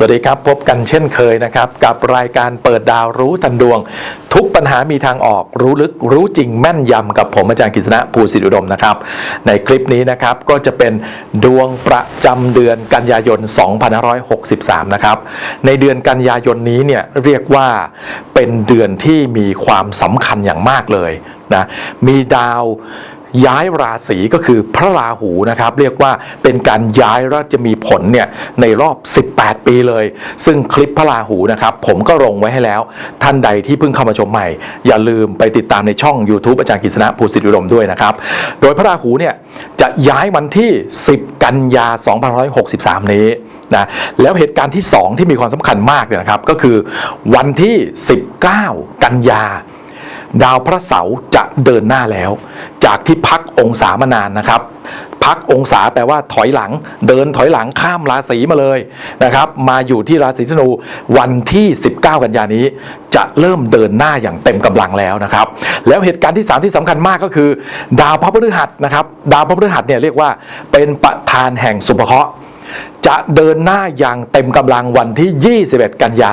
สวัสดีครับ พบกันเช่นเคยนะครับ กับรายการเปิดดาวรู้ทันดวง ทุกปัญหามีทางออกรู้ลึกรู้จริงแม่นยำกับผมอาจารย์กฤษณะภูสิทธิอุดมนะครับ ในคลิปนี้นะครับก็จะเป็นดวงประจำเดือนกันยายน 2563 นะครับ ในเดือนกันยายนนี้เนี่ยเรียกว่าเป็นเดือนที่มีความสำคัญอย่างมากเลยนะมีดาว ย้ายราศีก็คือพระราหูนะครับ เรียกว่าเป็นการย้ายแล้วจะมีผลเนี่ยในรอบ 18 ปีเลย ซึ่งคลิปพระราหูนะครับ ผมก็ลงไว้ให้แล้ว ท่านใดที่เพิ่งเข้ามาชมใหม่ อย่าลืมไปติดตามในช่อง YouTube อาจารย์กฤษณะภูสิทธิอุดมด้วยนะครับ โดยพระราหูเนี่ยจะย้ายวันที่ 10 กันยา2563 นี้นะแล้วเหตุการณ์ที่ 2 ที่มีความสำคัญมากเนี่ยนะครับ ก็คือวันที่ 19 กันยา ดาวพระเสาร์จะเดินหน้าแล้ว จากที่พักองศามานานนะครับ พักองศาแปลว่าถอยหลัง เดินถอยหลังข้ามราศีมาเลยนะครับ มาอยู่ที่ราศีธนูวันที่ 19 กันยานี้ จะเริ่มเดินหน้าอย่างเต็มกำลังแล้วนะครับ แล้วเหตุการณ์ที่ 3 ที่สำคัญมากก็คือ ดาวพระพฤหัสนะครับ ดาวพระพฤหัสเนี่ยเรียกว่าเป็นประธานแห่งสุภเคราะห์ จะเดินหน้าอย่างเต็มกำลังวันที่ 21 กันยา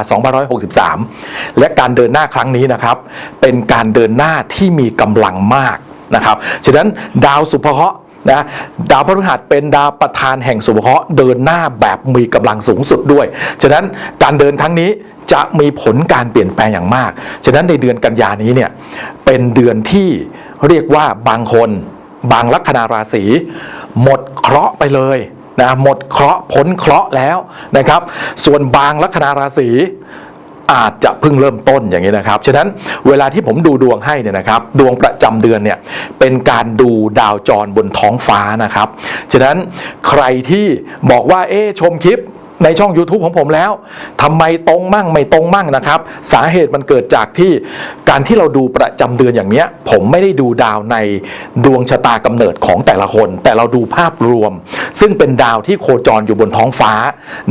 2563 และการเดินหน้าครั้งนี้นะครับ เป็นการเดินหน้าที่มีกำลังมากนะครับฉะนั้นดาวสุภเคราะห์นะดาวพฤหัสเป็นดาวประธานแห่งสุภเคราะห์เดินหน้าแบบมีกำลังสูงสุดด้วย ฉะนั้นการเดินครั้งนี้จะมีผลการเปลี่ยนแปลงอย่างมาก ฉะนั้นในเดือนกันยานี้เนี่ยเป็นเดือนที่เรียกว่าบางคน บางลัคนาราศีหมดเคราะห์ไปเลย นะหมดเคราะห์พ้นเคราะห์แล้วนะครับ ส่วนบางลัคนาราศีอาจจะเพิ่งเริ่มต้นอย่างนี้นะครับ ฉะนั้นเวลาที่ผมดูดวงให้เนี่ยนะครับ ดวงประจำเดือนเนี่ยเป็นการดูดาวจรบนท้องฟ้านะครับ ฉะนั้นใครที่บอกว่าเอ๊ชมคลิป ในช่อง YouTube ของผมแล้วทำไมตรงมั่งไม่ตรงมั่งนะครับ สาเหตุมันเกิดจากที่การที่เราดูประจำเดือนอย่างเนี้ย ผมไม่ได้ดูดาวในดวงชะตากำเนิดของแต่ละคน แต่เราดูภาพรวม ซึ่งเป็นดาวที่โคจรอยู่บนท้องฟ้า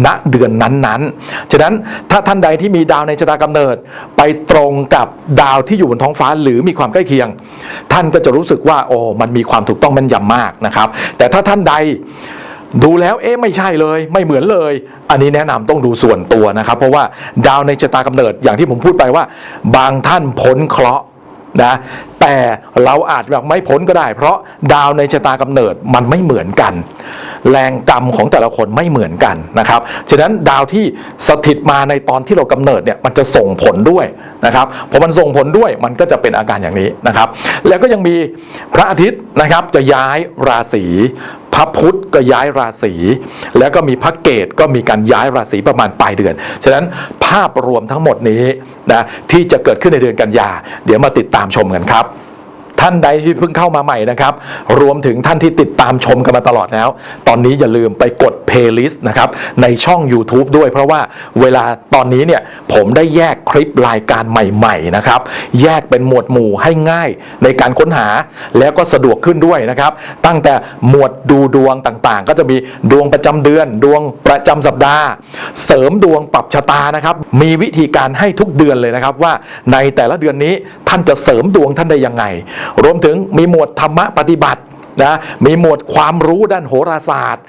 ณเดือนนั้นๆ ฉะนั้นถ้าท่านใดที่มีดาวในชะตากำเนิด ไปตรงกับดาวที่อยู่บนท้องฟ้าหรือมีความใกล้เคียง ท่านก็จะรู้สึกว่าโอ้มันมีความถูกต้องแม่นยำมากนะครับ แต่ถ้าท่านใด ดูแล้วเอ๊ะไม่ใช่เลย ไม่เหมือนเลย อันนี้แนะนำต้องดูส่วนตัวนะครับ เพราะว่าดาวในชะตากำเนิดอย่างที่ผมพูดไปว่า บางท่านพ้นเคราะห์นะแต่เราอาจแบบไม่พ้นก็ได้ เพราะดาวในชะตากำเนิดมันไม่เหมือนกัน แรงกรรมของแต่ละคนไม่เหมือนกันนะครับฉะนั้นดาวที่สถิตมาในตอนที่เรากำเนิดเนี่ยมันจะส่งผลด้วยนะครับพอมันส่งผลด้วยมันก็จะเป็นอาการอย่างนี้นะครับ แล้วก็ยังมีพระอาทิตย์นะครับจะย้ายราศี พระพุธก็ย้ายราศีแล้วก็มีพระเกตก็มีการย้ายราศีประมาณปลายเดือน ฉะนั้นภาพรวมทั้งหมดนี้นะที่จะเกิดขึ้นในเดือนกันยา เดี๋ยวมาติดตามชมกันครับ ท่านใดที่เพิ่งเข้ามาใหม่นะครับ รวมถึงท่านที่ติดตามชมกันมาตลอดแล้ว ตอนนี้อย่าลืมไปกด playlist นะครับในช่อง YouTube ด้วย เพราะว่าเวลาตอนนี้เนี่ยผมได้แยกคลิปรายการใหม่ๆนะครับ แยกเป็นหมวดหมู่ให้ง่ายในการค้นหาแล้วก็สะดวกขึ้นด้วยนะครับ ตั้งแต่หมวดดูดวงต่างๆ ก็จะมีดวงประจำเดือน ดวงประจำสัปดาห์ เสริมดวงปรับชะตานะครับ มีวิธีการให้ทุกเดือนเลยนะครับว่าในแต่ละเดือนนี้ท่านจะเสริมดวงท่านได้ยังไงรวมถึงมีหมวดธรรมะปฏิบัตินะมีหมวดความรู้ด้านโหราศาสตร์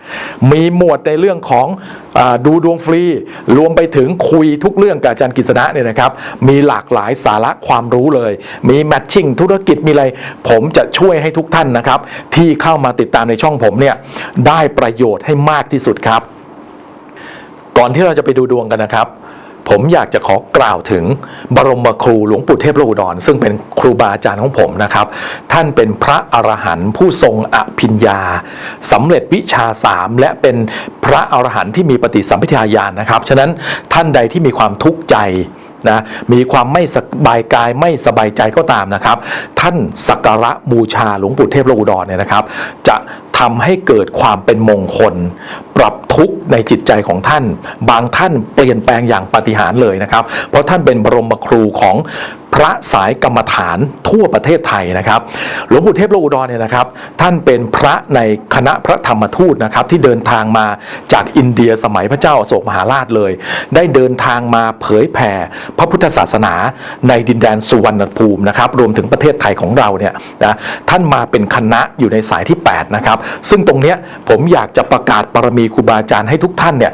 มีหมวดในเรื่องของอดูดวงฟรี รวมไปถึงคุยทุกเรื่องกับอาจารย์กฤษณะเนี่ยนะครับ มีหลากหลายสาระความรู้เลย มีแมทชิ่งธุรกิจมีอะไร ผมจะช่วยให้ทุกท่านนะครับ ที่เข้ามาติดตามในช่องผมเนี่ยได้ประโยชน์ให้มากที่สุดครับ ก่อนที่เราจะไปดูดวงกันนะครับ ผมอยากจะขอกล่าวถึงบรมครูหลวงปู่เทพโลอุดรซึ่งเป็นครูบาอาจารย์ของผมนะครับ ท่านเป็นพระอรหันต์ผู้ทรงอภิญญาสำเร็จวิชาสามและเป็นพระอรหันต์ที่มีปฏิสัมพิทาญาณนะครับ ฉะนั้นท่านใดที่มีความทุกข์ใจนะมีความไม่สบายกายไม่สบายใจก็ตามนะครับ ท่านสักการะบูชาหลวงปู่เทพโลอุดรเนี่ยนะครับ จะ ทำให้เกิดความเป็นมงคล ปรับทุกข์ในจิตใจของท่าน บางท่านเปลี่ยนแปลงอย่างปฏิหารเลยนะครับ เพราะท่านเป็นบรมครูของพระสายกรรมฐานทั่วประเทศไทยนะครับ หลวงปู่เทพโลอุดรเนี่ยนะครับ ท่านเป็นพระในคณะพระธรรมทูตนะครับ ที่เดินทางมาจากอินเดียสมัยพระเจ้าอโศกมหาราชเลย ได้เดินทางมาเผยแผ่พระพุทธศาสนาในดินแดนสุวรรณภูมินะครับ รวมถึงประเทศไทยของเราเนี่ยนะท่านมาเป็นคณะอยู่ในสายที่ 8 นะครับซึ่งตรงเนี้ยผมอยากจะประกาศบารมีครูบาอาจารย์ให้ทุกท่านเนี่ย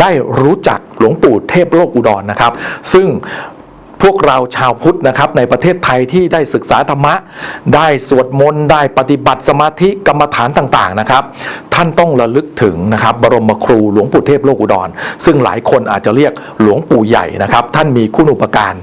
ได้รู้จักหลวงปู่เทพโลกอุดรนะครับ ซึ่งพวกเราชาวพุทธนะครับในประเทศไทยที่ได้ศึกษาธรรมะ ได้สวดมนต์ได้ปฏิบัติสมาธิกรรมฐานต่างๆนะครับ ท่านต้องระลึกถึงนะครับบรมครูหลวงปู่เทพโลกอุดร ซึ่งหลายคนอาจจะเรียกหลวงปู่ใหญ่นะครับ ท่านมีคุณอุปการ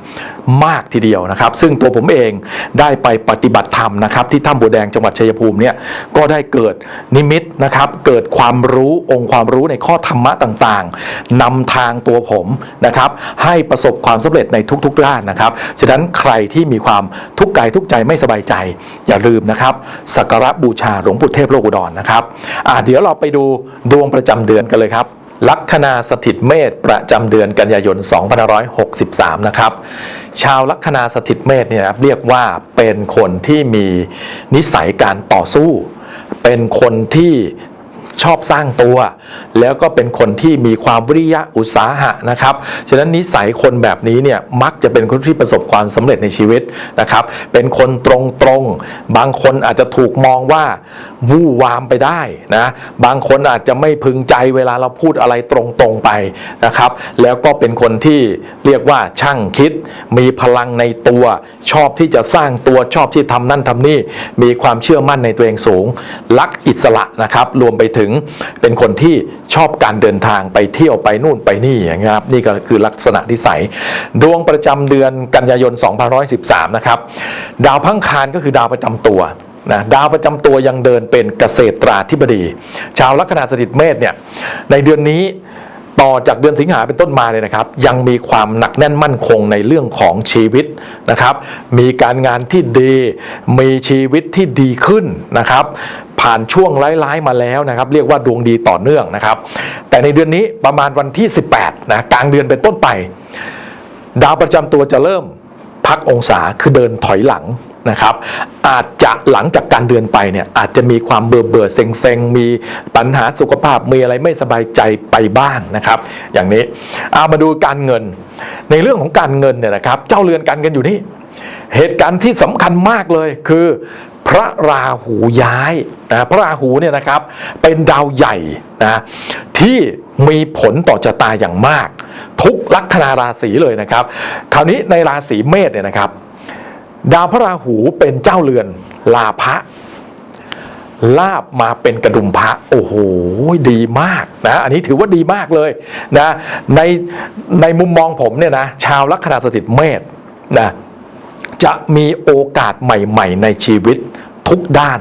มากทีเดียวนะครับ ซึ่งตัวผมเองได้ไปปฏิบัติธรรมนะครับ ที่ถ้ำบัวแดงจังหวัดชัยภูมิเนี่ยก็ได้เกิดนิมิตนะครับ เกิดความรู้องค์ความรู้ในข้อธรรมะต่างๆนำทางตัวผมนะครับ ให้ประสบความสำเร็จในทุกๆด้านนะครับฉะนั้นใครที่มีความทุกข์กายทุกใจไม่สบายใจ อย่าลืมนะครับสักการะบูชาหลวงปู่เทพโลกุดรนนะครับอ่าเดี๋ยวเราไปดูดวงประจำเดือนกันเลยครับ ลัคนาสถิตเมษประจำเดือนกันยายน 2563 นะครับ ชาวลัคนาสถิตเมษเนี่ยนะครับเรียกว่าเป็นคนที่มีนิสัยการต่อสู้ เป็นคนที่ ชอบสร้างตัว แล้วก็เป็นคนที่มีความวิริยะอุตสาหะนะครับ ฉะนั้นนิสัยคนแบบนี้เนี่ยมักจะเป็นคนที่ประสบความสำเร็จในชีวิตนะครับ เป็นคนตรงๆบางคนอาจจะถูกมองว่าวู่วามไปได้นะบางคนอาจจะไม่พึงใจเวลาเราพูดอะไรตรงๆไปนะครับ แล้วก็เป็นคนที่เรียกว่าช่างคิด มีพลังในตัวชอบที่จะสร้างตัวชอบที่ทำนั่นทำนี่ มีความเชื่อมั่นในตัวเองสูง รักอิสระนะครับ รวมไปถึงเป็นคนที่ชอบการเดินทางไปเที่ยวไปนู่นไปนี่อย่างเงี้ยครับนี่ก็คือลักษณะนิสัย ดวงประจำเดือนกันยายน2513นะครับดาวพังคารก็คือดาวประจำตัวนะดาวประจำตัวยังเดินเป็นเกษตราธิบดี ชาวลัคนาสถิตเมษเนี่ยในเดือนนี้ต่อจากเดือนสิงหาเป็นต้นมาเนี่ยนะครับ ยังมีความหนักแน่นมั่นคงในเรื่องของชีวิตนะครับ มีการงานที่ดี มีชีวิตที่ดีขึ้นนะครับ ผ่านช่วงร้ายๆมาแล้วนะครับ เรียกว่าดวงดีต่อเนื่องนะครับ แต่ในเดือนนี้ประมาณวันที่ 18นะกลางเดือนเป็นต้นไป ดาวประจำตัวจะเริ่มพักองศาคือเดินถอยหลังนะครับ อาจจะหลังจากการเดือนไปเนี่ยอาจจะมีความเบื่อเบื่อเซ็งเซ็งมีปัญหาสุขภาพมีอะไรไม่สบายใจไปบ้างนะครับ อย่างนี้เอามาดูการเงิน ในเรื่องของการเงินเนี่ยนะครับ เจ้าเรือนการเงินอยู่นี่เหตุการณ์ที่สำคัญมากเลยคือ พระราหูย้ายนะพระราหูเนี่ยนะครับเป็นดาวใหญ่นะที่มีผลต่อชะตาอย่างมาก ทุกลัคนาราศีเลยนะครับ คราวนี้ในราศีเมษเนี่ยนะครับ ดาวพระราหูเป็นเจ้าเรือนลาภะลาบมาเป็นกระดุมพระโอ้โหดีมากนะ อันนี้ถือว่าดีมากเลยนะในในมุมมองผมเนี่ยนะชาวลัคนาสถิตเมษนะ จะมีโอกาสใหม่ ๆ ในชีวิตทุกด้าน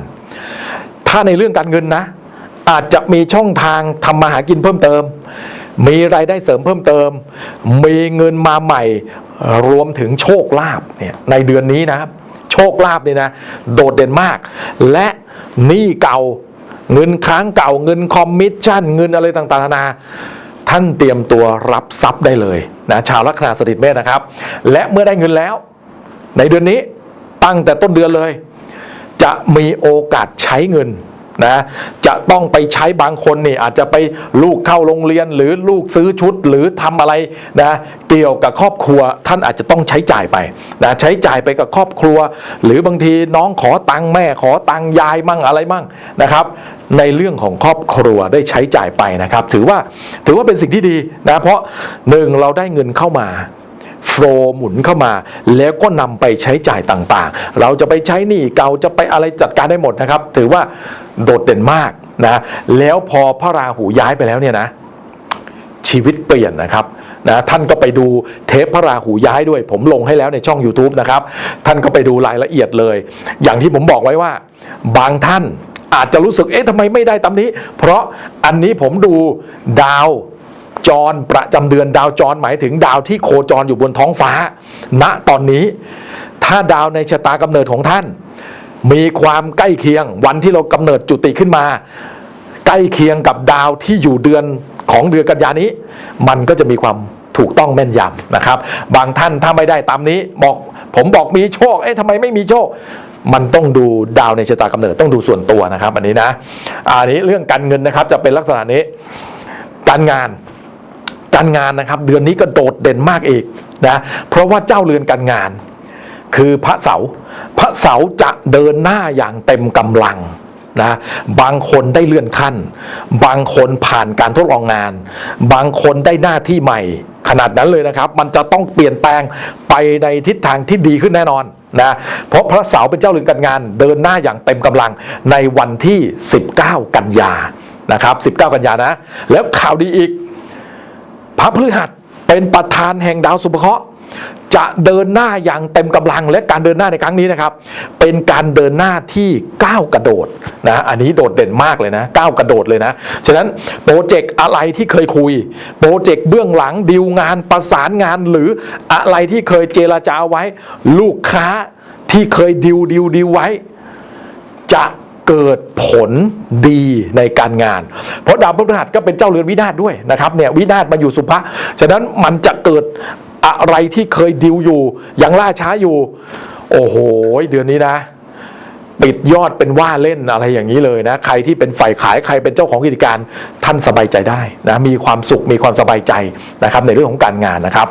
ถ้าในเรื่องการเงินนะ อาจจะมีช่องทางทำมาหากินเพิ่มเติม มีรายได้เสริมเพิ่มเติม มีเงินมาใหม่รวมถึงโชคลาภเนี่ยในเดือนนี้นะครับ โชคลาภเนี่ยนะ โดดเด่นมาก และหนี้เก่าเงินค้างเก่าเงินคอมมิชชั่นเงินอะไรต่างๆนานาท่านเตรียมตัวรับทรัพย์ได้เลยนะชาวลัคนาสถิตเมษนะครับ และเมื่อได้เงินแล้ว ในเดือนนี้ตั้งแต่ต้นเดือนเลย จะมีโอกาสใช้เงินนะจะต้องไปใช้บางคนนี่อาจจะไปลูกเข้าโรงเรียนหรือลูกซื้อชุดหรือทำอะไรนะเกี่ยวกับครอบครัวท่านอาจจะต้องใช้จ่ายไปนะใช้จ่ายไปกับครอบครัว หรือบางทีน้องขอตังค์แม่ขอตังค์ยายมั่งอะไรมั่งนะครับ ในเรื่องของครอบครัวได้ใช้จ่ายไปนะครับ ถือว่าถือว่าเป็นสิ่งที่ดีนะเพราะหนึ่งเราได้เงินเข้ามา โฟลหมุนเข้ามา แล้วก็นำไปใช้จ่ายต่างๆ เราจะไปใช้หนี้เก่าจะไปอะไรจัดการได้หมดนะครับ ถือว่าโดดเด่นมากนะแล้วพอพระราหูย้ายไปแล้วเนี่ยนะชีวิตเปลี่ยนนะครับนะท่านก็ไปดูเทปพระราหูย้ายด้วย ผมลงให้แล้วในช่อง YouTube นะครับ ท่านก็ไปดูรายละเอียดเลย อย่างที่ผมบอกไว้ว่า บางท่านอาจจะรู้สึกเอ๊ะทำไมไม่ได้ตามนี้ เพราะอันนี้ผมดูดาว จรประจำเดือนดาวจรหมายถึงดาวที่โคจรอยู่บนท้องฟ้า ณตอนนี้ ถ้าดาวในชะตากำเนิดของท่าน มีความใกล้เคียงวันที่เรากำเนิดจุติขึ้นมา ใกล้เคียงกับดาวที่อยู่เดือนของเดือนกันยานี้ มันก็จะมีความถูกต้องแม่นยำนะครับ บางท่านถ้าไม่ได้ตามนี้บอกผมบอกมีโชค เอ๊ะทำไมไม่มีโชค มันต้องดูดาวในชะตากำเนิดต้องดูส่วนตัวนะครับ อันนี้นะอันนี้เรื่องการเงินนะครับจะเป็นลักษณะนี้ การงาน การงานนะครับ เดือนนี้ก็โดดเด่นมากอีกนะเพราะว่าเจ้าเรือนการงาน คือพระเสาร์พระเสาร์จะเดินหน้าอย่างเต็มกำลังนะบางคนได้เลื่อนขั้น บางคนผ่านการทดลองงาน บางคนได้หน้าที่ใหม่ ขนาดนั้นเลยนะครับ มันจะต้องเปลี่ยนแปลงไปในทิศทางที่ดีขึ้นแน่นอนนะเพราะพระเสาร์เป็นเจ้าเรือนการงาน เดินหน้าอย่างเต็มกำลังในวันที่ 19 กันยานะครับ 19 กันยานะ แล้วข่าวดีอีก พระพฤหัสเป็นประธานแห่งดาวสุภเคราะห์จะเดินหน้าอย่างเต็มกำลังและการเดินหน้าในครั้งนี้นะครับ เป็นการเดินหน้าที่ก้าวกระโดดนะอันนี้โดดเด่นมากเลยนะก้าวกระโดดเลยนะฉะนั้นโปรเจกต์อะไรที่เคยคุย โปรเจกต์เบื้องหลังดีลงานประสานงานหรืออะไรที่เคยเจรจาไว้ ลูกค้าที่เคยดิวดิวดิวไว้ จะ เกิดผลดีในการงาน เพราะดาวพฤหัสก็เป็นเจ้าเรือนวินาศด้วยนะครับเนี่ยวินาศมาอยู่สุภะฉะนั้นมันจะเกิดอะไรที่เคยดิวอยู่ยังล่าช้าอยู่ โอ้โห เดือนนี้นะปิดยอดเป็นว่าเล่นอะไรอย่างนี้เลยนะ ใครที่เป็นฝ่ายขายใครเป็นเจ้าของกิจการท่านสบายใจได้นะมีความสุขมีความสบายใจนะครับ ในเรื่องของการงานนะครับ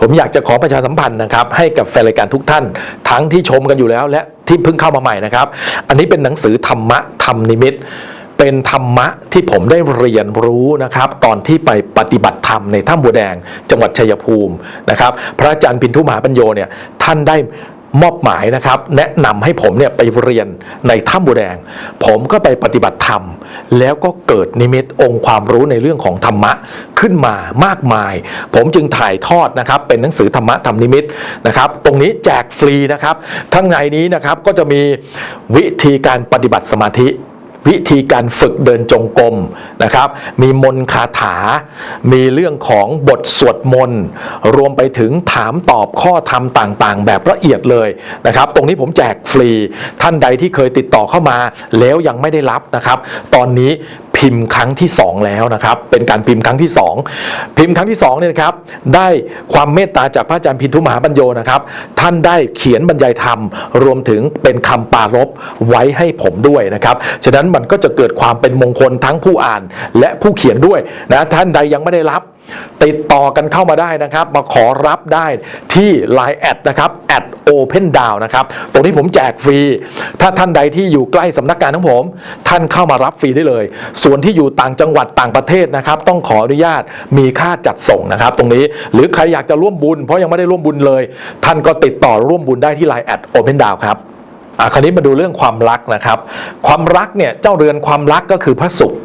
ผมอยากจะขอประชาสัมพันธ์นะครับ ให้กับแฟนรายการทุกท่าน ทั้งที่ชมกันอยู่แล้วและ ที่เพิ่งเข้ามาใหม่นะครับ อันนี้เป็นหนังสือธรรมะธรรมนิมิตเป็นธรรมะที่ผมได้เรียนรู้นะครับ ตอนที่ไปปฏิบัติธรรมในถ้ำบัวแดงจังหวัดชัยภูมินะครับ พระอาจารย์พินทุมหาปัญโยเนี่ยท่านได้ มอบหมายนะครับ แนะนำให้ผมเนี่ยไปเรียนในถ้ำบัวแดง ผมก็ไปปฏิบัติธรรม แล้วก็เกิดนิมิตองค์ความรู้ในเรื่องของธรรมะขึ้นมามากมาย ผมจึงถ่ายทอดนะครับ เป็นหนังสือธรรมะธรรมนิมิตนะครับ ตรงนี้แจกฟรีนะครับทั้งในนี้นะครับก็จะมีวิธีการปฏิบัติสมาธิ วิธีการฝึกเดินจงกรมนะครับ มีมนคาถา มีเรื่องของบทสวดมนต์รวมไปถึงถามตอบข้อธรรมต่างๆ แบบละเอียดเลยนะครับ ตรงนี้ผมแจกฟรีท่านใดที่เคยติดต่อเข้ามา แล้วยังไม่ได้รับนะครับ ตอนนี้พิมพ์ครั้งที่ 2 แล้วนะครับ เป็นการพิมพ์ครั้งที่ 2 พิมพ์ครั้งที่2เนี่ยครับ ได้ความเมตตาจากพระอาจารย์พินทุมหาปัญโยนะครับ ท่านได้เขียนบรรยายธรรม รวมถึงเป็นคำปรารบไว้ให้ผมด้วยนะครับ ฉะนั้นมันก็จะเกิดความเป็นมงคลทั้งผู้อ่านและผู้เขียนด้วยนะท่านใดยังไม่ได้รับ ติดต่อกันเข้ามาได้นะครับ มาขอรับได้ที่ Line แอดนะครับแอด Open Down นะครับ ตรงนี้ผมแจกฟรี ถ้าท่านใดที่อยู่ใกล้สำนักงานของผม ท่านเข้ามารับฟรีได้เลย ส่วนที่อยู่ต่างจังหวัดต่างประเทศนะครับ ต้องขออนุญาตมีค่าจัดส่งนะครับ ตรงนี้หรือใครอยากจะร่วมบุญ เพราะยังไม่ได้ร่วมบุญเลย ท่านก็ติดต่อร่วมบุญได้ที่ Line แอด Open Down ครับ คราวนี้มาดูเรื่องความรักนะครับ ความรักเนี่ยเจ้าเรือนความรักก็คือพระศุกร์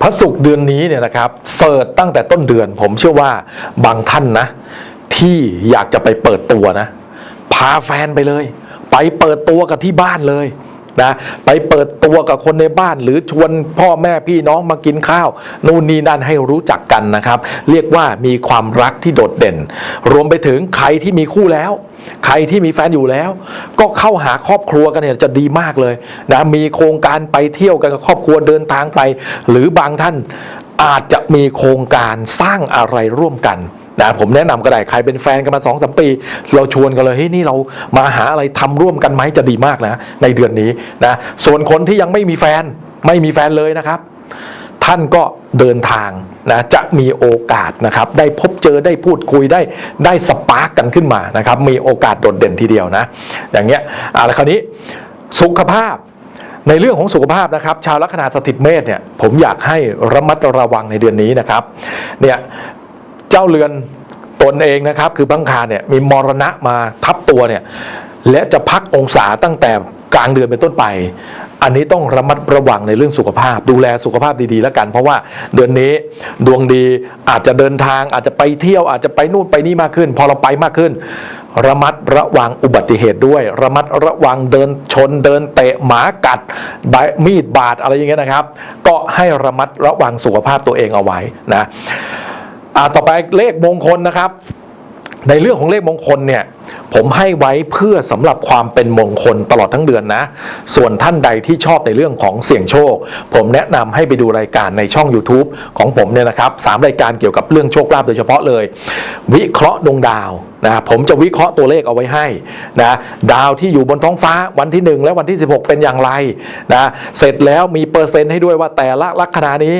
พระศุกร์เดือนนี้เนี่ยนะครับเสิร์ชตั้งแต่ต้นเดือน ผมเชื่อว่าบางท่านนะ ที่อยากจะไปเปิดตัวนะ พาแฟนไปเลย ไปเปิดตัวกับที่บ้านเลยนะไปเปิดตัวกับคนในบ้าน หรือชวนพ่อแม่พี่น้องมากินข้าว นู่นนี่นั่นให้รู้จักกันนะครับ เรียกว่ามีความรักที่โดดเด่น รวมไปถึงใครที่มีคู่แล้ว ใครที่มีแฟนอยู่แล้ว ก็เข้าหาครอบครัวกันเนี่ยจะดีมากเลยนะมีโครงการไปเที่ยวกันกับครอบครัวเดินทางไป หรือบางท่านอาจจะมีโครงการสร้างอะไรร่วมกันนะผมแนะนำก็ได้ใครเป็นแฟนกันมาสองสมปี เราชวนกันเลยเฮ้ยนี่เรามาหาอะไรทำร่วมกันไหมจะดีมากนะ ในเดือนนี้นะส่วนคนที่ยังไม่มีแฟนไม่มีแฟนเลยนะครับ ท่านก็ เดินทางนะจะมีโอกาสนะครับได้พบเจอได้พูดคุยได้ได้สปาร์กกันขึ้นมานะครับมีโอกาสโดดเด่นทีเดียวนะอย่างเงี้ยเอาละคราวนี้สุขภาพในเรื่องของสุขภาพนะครับ ชาวลัคนาสถิตเมษเนี่ยผมอยากให้ระมัดระวังในเดือนนี้นะครับเนี่ยเจ้าเรือนตนเองนะครับ คือบังคารเนี่ยมีมรณะมาทับตัวเนี่ยและจะพักองศาตั้งแต่กลางเดือนเป็นต้นไป อันนี้ต้องระมัดระวังในเรื่องสุขภาพ ดูแลสุขภาพดีๆแล้วกัน เพราะว่าเดือนนี้ดวงดีอาจจะเดินทางอาจจะไปเที่ยวอาจจะไปนู่นไปนี่มากขึ้น พอเราไปมากขึ้น ระมัดระวังอุบัติเหตุด้วย ระมัดระวังเดินชนเดินเตะหมากัดใบมีดบาดอะไรอย่างเงี้ยนะครับ ก็ให้ระมัดระวังสุขภาพตัวเองเอาไว้นะอ่าต่อไปเลขมงคลนะครับ ในเรื่องของเลขมงคลเนี่ย ผมให้ไว้เพื่อสำหรับความเป็นมงคลตลอดทั้งเดือนนะ ส่วนท่านใดที่ชอบในเรื่องของเสี่ยงโชค ผมแนะนำให้ไปดูรายการในช่อง YouTube ของผมเนี่ยนะครับสามรายการเกี่ยวกับเรื่องโชคลาภโดยเฉพาะเลย วิเคราะห์ดวงดาวนะผมจะวิเคราะห์ตัวเลขเอาไว้ให้นะดาวที่อยู่บนท้องฟ้าวันที่ 1 และวันที่ 16 เป็นอย่างไรนะเสร็จแล้วมีเปอร์เซ็นต์ให้ด้วยว่าแต่ละลัคนานี้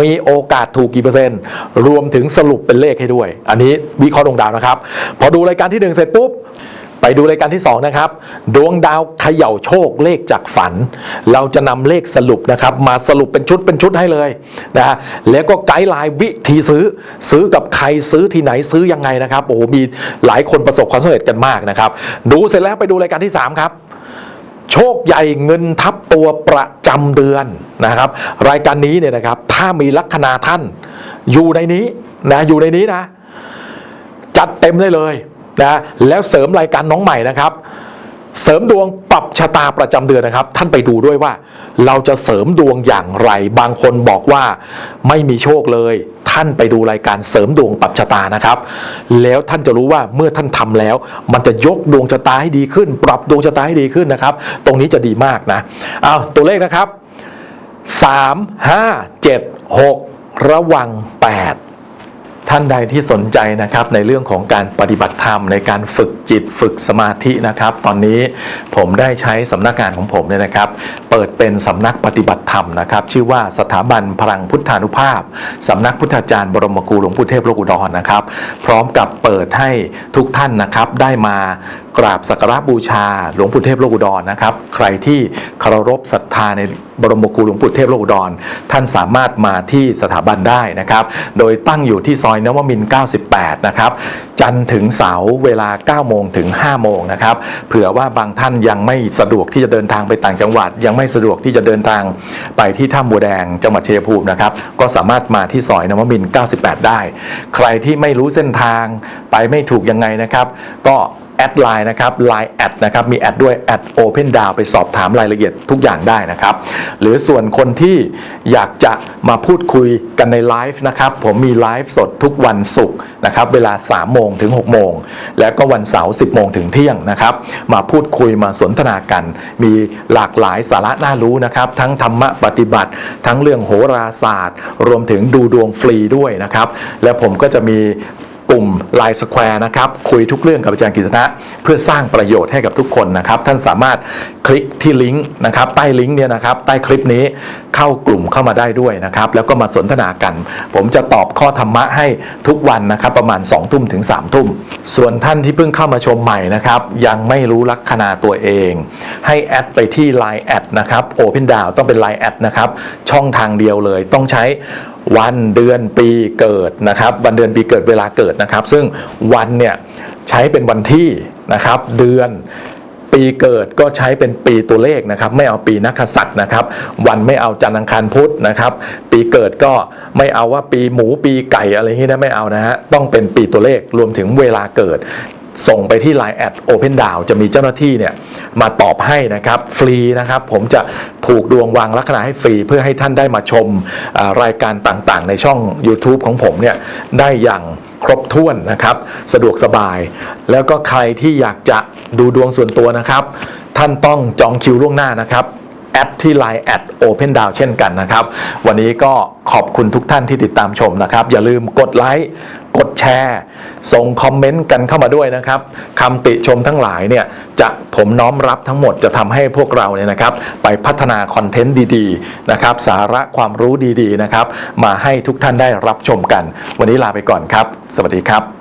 มีโอกาสถูกกี่เปอร์เซ็นต์ รวมถึงสรุปเป็นเลขให้ด้วย อันนี้วิเคราะห์ดวงดาวนะครับ พอดูรายการที่ 1 เสร็จปุ๊บไปดูรายการที่ 2 นะครับ ดวงดาวเขย่าโชคเลขจากฝัน เราจะนำเลขสรุปนะครับ มาสรุปเป็นชุดเป็นชุดให้เลยนะฮะแล้วก็ไกด์ไลน์วิธีซื้อ ซื้อกับใครซื้อที่ไหนซื้อยังไงนะครับโอ้โหมีหลายคนประสบความสำเร็จกันมากนะครับ ดูเสร็จแล้วไปดูรายการที่ 3 ครับโชคใหญ่เงินทับตัวประจำเดือนนะครับ รายการนี้เนี่ยนะครับ ถ้ามีลัคนาท่านอยู่ในนี้นะอยู่ในนี้นะ จัดเต็มได้เลย นะแล้วเสริมรายการน้องใหม่นะครับ เสริมดวงปรับชะตาประจำเดือนนะครับ ท่านไปดูด้วยว่า เราจะเสริมดวงอย่างไร บางคนบอกว่าไม่มีโชคเลย ท่านไปดูรายการเสริมดวงปรับชะตานะครับ แล้วท่านจะรู้ว่าเมื่อท่านทำแล้ว มันจะยกดวงชะตาให้ดีขึ้น ปรับดวงชะตาให้ดีขึ้นนะครับ ตรงนี้จะดีมากนะเอาตัวเลขนะครับ 3 5 7 6 ระวัง 8 ท่านใดที่สนใจนะครับในเรื่องของการปฏิบัติธรรมในการฝึกจิตฝึกสมาธินะครับ ตอนนี้ผมได้ใช้สำนักงานของผมเนี่ยนะครับ เปิดเป็นสำนักปฏิบัติธรรมนะครับ ชื่อว่าสถาบันพลังพุทธานุภาพสำนักพุทธาจารย์บรมครูหลวงปู่เทพโลกุดรนะครับ พร้อมกับเปิดให้ทุกท่านนะครับได้มา กราบสักการะบูชา หลวงปู่เทพโลกุดรนนะครับ ใครที่เคารพศรัทธาในบรมครูหลวงปู่เทพโลกุดร ท่านสามารถมาที่สถาบันได้นะครับ โดยตั้งอยู่ที่ซอยนวมิน 98 นะครับ จันทร์ถึงเสาร์เวลา 9 โมงถึง 5 โมงนะครับ เผื่อว่าบางท่านยังไม่สะดวกที่จะเดินทางไปต่างจังหวัด ยังไม่สะดวกที่จะเดินทางไปที่ถ้ำบัวแดงจังหวัดชัยภูมินะครับ ก็สามารถมาที่ซอยนวมิน 98 ได้ ใครที่ไม่รู้เส้นทางไปไม่ถูกยังไงนะครับ ก็ แอดไลน์นะครับ Line แอดนะครับมีแอดด้วยแอด Open d o w n ไปสอบถามรายละเอียดทุกอย่างได้นะครับ หรือส่วนคนที่อยากจะมาพูดคุยกันในไลฟ์นะครับ ผมมีไลฟ์สดทุกวันศุกร์นะครับเวลา 3 โมงถึง 6 โมง แล้วก็วันเสาร์ 10 โมงถึงเที่ยงนะครับ มาพูดคุยมาสนทนากัน มีหลากหลายสาระน่ารู้นะครับ ทั้งธรรมะปฏิบัติ ทั้งเรื่องโหราศาสตร์ รวมถึงดูดวงฟรีด้วยนะครับ และผมก็จะมี กลุ่ม Line Square นะครับคุยทุกเรื่องกับอาจารย์กฤษณะเพื่อสร้างประโยชน์ให้กับทุกคนนะครับ ท่านสามารถคลิกที่ลิงก์นะครับใต้ลิงก์เนี่ยนะครับใต้คลิปนี้เข้ากลุ่มเข้ามาได้ด้วยนะครับ แล้วก็มาสนทนากัน ผมจะตอบข้อธรรมะให้ทุกวันนะครับ ประมาณ2ทุ่มถึง3ทุ่ม ส่วนท่านที่เพิ่งเข้ามาชมใหม่นะครับ ยังไม่รู้ลัคนาตัวเอง ให้แอดไปที่ Line แอดนะครับ Open d o w n ต้องเป็น Line แอดนะครับช่องทางเดียวเลยต้องใช้ วันเดือนปีเกิดนะครับ วันเดือนปีเกิดเวลาเกิดนะครับ ซึ่งวันเนี่ยใช้เป็นวันที่นะครับเดือนปีเกิดก็ใช้เป็นปีตัวเลขนะครับ ไม่เอาปีนักขสัตว์นะครับ วันไม่เอาจันทร์อังคารพุธนะครับ ปีเกิดก็ไม่เอาว่าปีหมูปีไก่อะไรอย่างนี้นะไม่เอานะฮะต้องเป็นปีตัวเลขรวมถึงเวลาเกิด ส่งไปที่ Line แอด Open d o w n จะมีเจ้าหน้าที่เนี่ยมาตอบให้นะครับฟรีนะครับ ผมจะผูกดวงวางลัคนาให้ฟรี เพื่อให้ท่านได้มาชมรายการต่างๆ ในช่อง YouTube ของผมเนี่ยได้อย่างครบถ้วนนะครับ สะดวกสบาย แล้วก็ใครที่อยากจะดูดวงส่วนตัวนะครับ ท่านต้องจองคิวล่วงหน้านะครับ แอดที่ Line แอด Open d o w n เช่นกันนะครับ วันนี้ก็ขอบคุณทุกท่านที่ติดตามชมนะครับ อย่าลืมกดไลค์กดแชร์ส่งคอมเมนต์กันเข้ามาด้วยนะครับคำติชมทั้งหลายเนี่ยจะผมน้อมรับทั้งหมดจะทำให้พวกเราเนี่ยนะครับ ไปพัฒนาคอนเทนต์ดีๆนะครับ สาระความรู้ดีๆนะครับ มาให้ทุกท่านได้รับชมกัน วันนี้ลาไปก่อนครับ สวัสดีครับ